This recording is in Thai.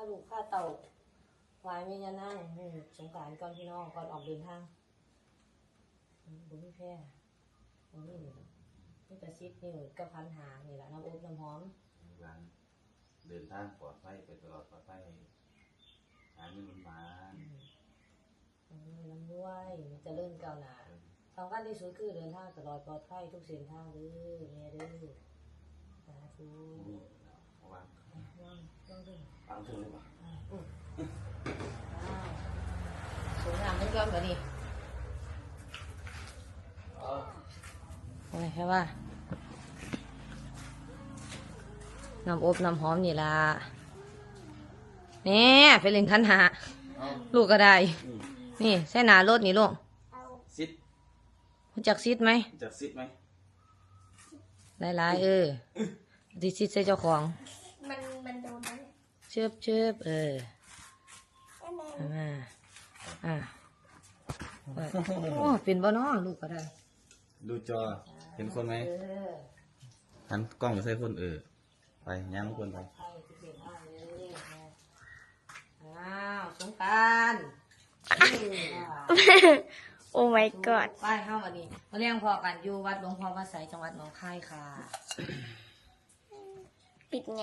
ค่าลูกค่าเต่าไว้ไม่ยานั่งอืมสงกรารก่อนพี่น้องก่อนออกเดินทางอืมบุญแพร่บุญนี่นี่แต่ซิดนี่ก็พันหานี่แหละน้ำอบน้ำหอมร้านเดินทางปลอดภัยไปตลอดปลอดภัยหาเงินมันมาอืมน้ำด้วยมันจะเลื่อนก้าวหน้าสำคัญที่สุดคือเดินทางตลอดปลอดภัยทุกเส้นทางเด้อแม่เด้อสาธุนี่เอาวาง ว่างว่างเด้อวางถึงเลยปะอ่าอืมอ้าวสวยงามเหมือนกันแบบนี้อ๋อโอ้ยแค่ว่าน้ำอบน้ำหอมนี่ล่ะนี่ไปเล่นคันหาเอาลูกก็ได้อืมนี่ใส่หนารถนี่ลูกซิดรู้จักซิดไหมจักซิดไหมหลายๆเออดิซิดใส่เจ้าของ มันมันโดนไหม เชิบเชิบเออใช่ไหมอ่าอ่าโอ้เป็นบ่น้อลูกก็ได้ดูจอเห็นคนไหมเออหันกล้องไปใส่คนเออไปย่างคนไปไปที่เป็นอ้ายเลยอ้าวสงกรารโอ้ my god ไปเข้าวันนี้มาเลี้ยงพอกันอยู่วัดหลวงพ่อพระไสยจังหวัดหนองคายค่ะ ปิดไง